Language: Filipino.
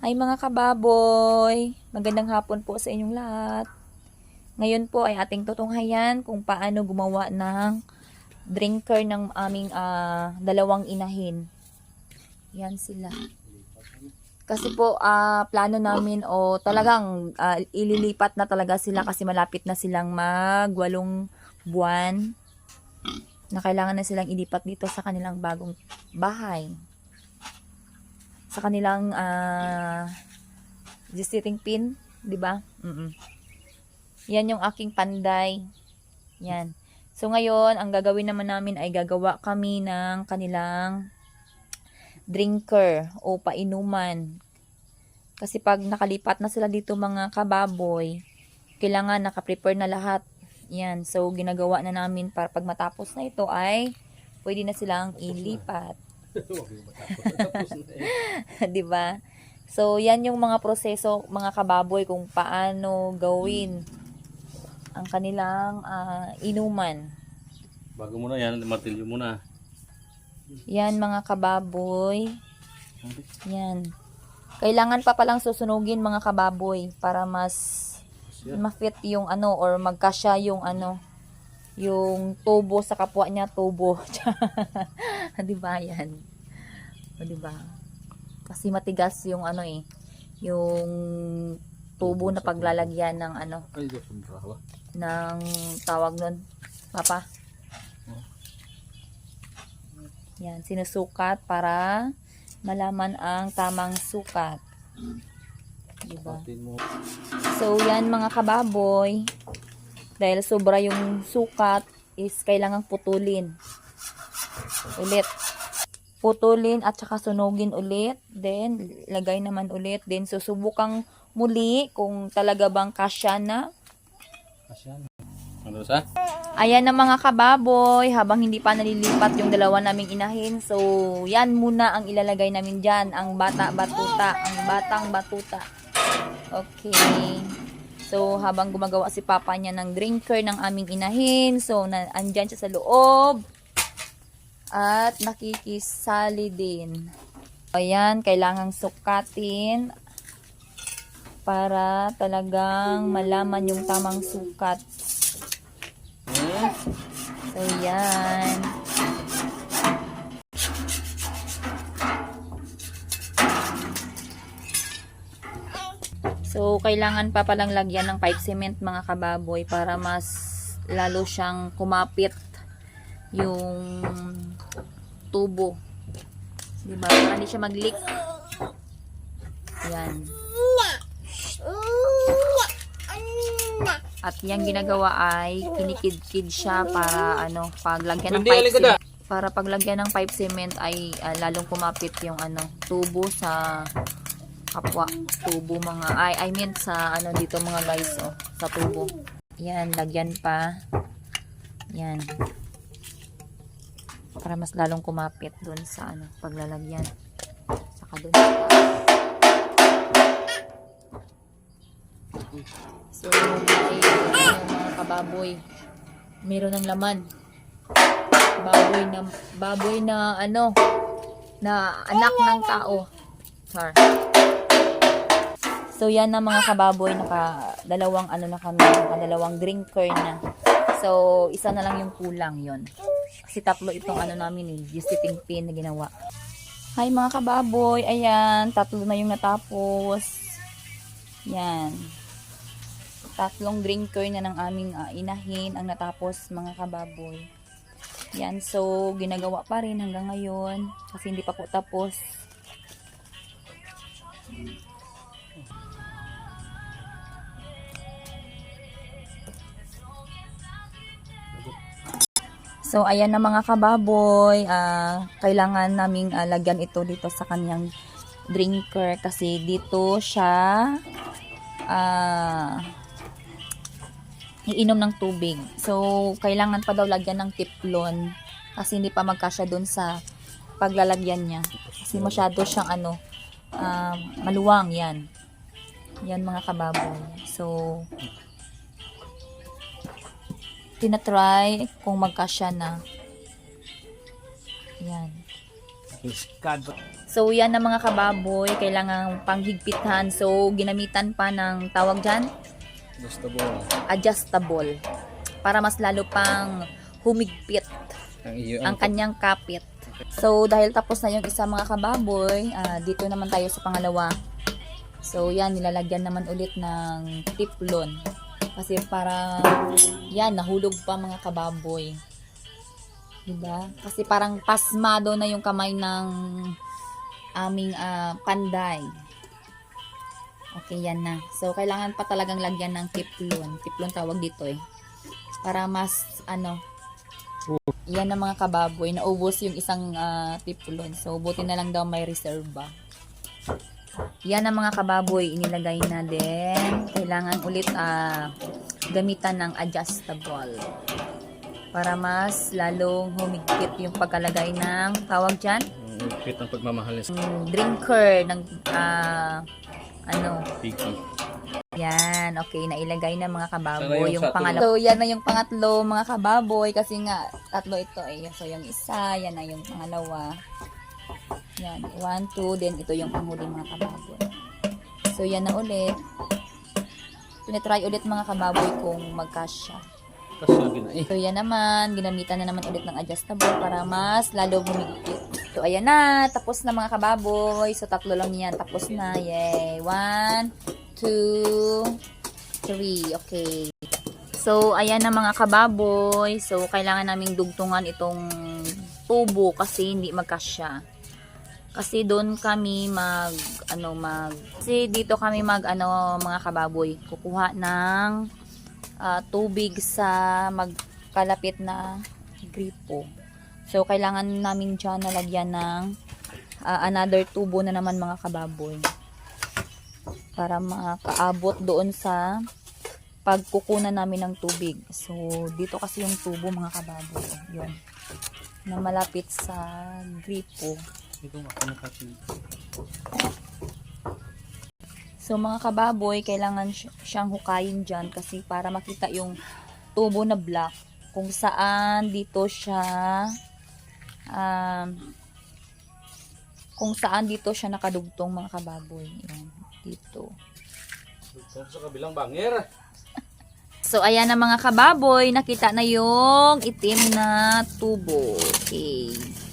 Hi mga kababoy! Magandang hapon po sa inyong lahat. Ngayon po ay ating tutunghayan kung paano gumawa ng drinker ng aming ah, dalawang inahin. Yan sila. Kasi po ah, plano namin o talagang ah, ililipat na talaga sila kasi malapit na silang magwalong buwan na kailangan na silang ilipat dito sa kanilang bagong bahay sa kanilang ah visiting pin, 'di ba? Mm. Yan yung aking panday. Yan. So ngayon, ang gagawin naman namin ay gagawa kami ng kanilang drinker o painuman. Kasi pag nakalipat na sila dito mga kababoy, kailangan nakaprepare na lahat. Yan. So ginagawa na namin para pag matapos na ito ay pwede na silang ilipat. 'di ba? So, yan yung mga proseso, mga kababoy, kung paano gawin ang kanilang ah, inuman. Bago muna yan, martilyo muna. Yan, mga kababoy. Yan. Kailangan pa palang susunugin, mga kababoy, para mas ma-fit yung ano, or magkasya yung ano, yung tubo sa kapwa niya, tubo. 'Di ba yan? O, 'di ba? Kasi matigas yung ano eh, yung tubo na paglalagyan ng ano, Ay, ng tawag nun, papa. Yan, sinusukat para malaman ang tamang sukat. Diba? So, yan mga kababoy. Dahil sobra yung sukat, is kailangang putulin. Ulit. Putulin at saka sunugin ulit. Then, lagay naman ulit. Then, susubukang muli kung talaga bang kasya na. Asyan. Ano sa? Ayan na mga kababoy, habang hindi pa nalilipat yung dalawa naming inahin. So, yan muna ang ilalagay namin dyan. Ang bata batuta. Ang batang batuta. Okay. So, habang gumagawa si papa niya ng drinker ng aming inahin. So, na, andyan siya sa loob. At nakikisali din. Ayan, kailangang sukatin para talagang malaman yung tamang sukat. So, yan. So, kailangan pa palang lagyan ng pipe cement mga kababoy para mas lalo siyang kumapit yung tubo. Diba? Para hindi siya mag-leak. Yan. At yung ginagawa ay kinikid-kid siya para ano, paglagyan ng pipe cement. Para paglagyan ng pipe cement ay ah, lalong kumapit yung ano, tubo sa kapwa tubo mga ay I mean sa ano dito mga guys oh, sa tubo. Yan, lagyan pa. Yan. Para mas lalong kumapit dun sa ano, paglalagyan. Saka dun So, kababoy. Meron ng laman. Baboy na baboy na ano na anak ng tao. Char. So, yan na mga kababoy. Naka dalawang ano na kami. Naka dalawang drinker na. So, isa na lang yung kulang yon Kasi tatlo itong ano namin eh. Visiting pin na ginawa. Hi mga kababoy. Ayan. Tatlo na yung natapos. Yan. Tatlong drinker na ng aming ah, inahin ang natapos mga kababoy. Yan. So, ginagawa pa rin hanggang ngayon. Kasi hindi pa po tapos. So, ayan na mga kababoy. ah, kailangan naming ah, lagyan ito dito sa kanyang drinker kasi dito siya ah, iinom ng tubig. So, kailangan pa daw lagyan ng tiplon kasi hindi pa magkasya dun sa paglalagyan niya. Kasi masyado siyang ano, ah, maluwang yan. Yan mga kababoy. So, tinatry kung magkasya na. Yan. So, yan na mga kababoy. Kailangan panghigpitan. So, ginamitan pa ng tawag dyan, mo. adjustable. Para mas lalo pang humigpit Ang iyo. ang kanyang kapit. So, dahil tapos na yung isa mga kababoy, ah, dito naman tayo sa pangalawa. So, yan, nilalagyan naman ulit ng tiplon. Kasi para, yan, nahulog pa mga kababoy. Diba? Kasi parang pasmado na yung kamay ng aming ah, panday. Okay, yan na. So, kailangan pa talagang lagyan ng tiplon. Tiplon tawag dito eh. Para mas, ano, yan ang mga kababoy. Naubos yung isang ah, tiplon. So, buti na lang daw may reserva. Yan ang mga kababoy. Inilagay na din. Kailangan ulit ah, gamitan ng adjustable. Para mas lalong humigpit yung pagkalagay ng tawag dyan. Ang ipit ng pagmamahal ni Mm, drinker ng ah, ano, Piggy. yan, okay, nailagay na mga kababoy. yung Yung pangalawa. So, yan na yung pangatlo, mga kababoy. Kasi nga, tatlo ito eh. So, yung isa, yan na yung pangalawa. Yan, one, two, then ito yung panghuli mga kababoy. So, yan na ulit. Tinitry ulit mga kababoy kung magkasya. Eh. So, yan naman. Ginamitan na naman ulit ng adjustable para mas lalo humigpit. So, ayan na. Tapos na mga kababoy. So, tatlo lang yan. Tapos na. Yay. One, two, three. Okay. So, ayan na mga kababoy. So, kailangan naming dugtungan itong tubo kasi hindi magkasya. Kasi doon kami mag, ano, mag, kasi dito kami mag, ano, mga kababoy, kukuha ng ah, tubig sa magkalapit na gripo. So, kailangan namin dyan nalagyan ng ah, another tubo na naman mga kababoy. Para makaabot doon sa pagkukunan namin ng tubig. So, dito kasi yung tubo mga kababoy. Yun. Na malapit sa gripo. Ito ako. So mga kababoy, kailangan siyang hukayin dyan kasi para makita yung tubo na black kung saan dito siya um, kung saan dito siya nakadugtong mga kababoy. Yan, dito. Ito sa kabilang bangir. So ayan na mga kababoy, nakita na yung itim na tubo. Okay.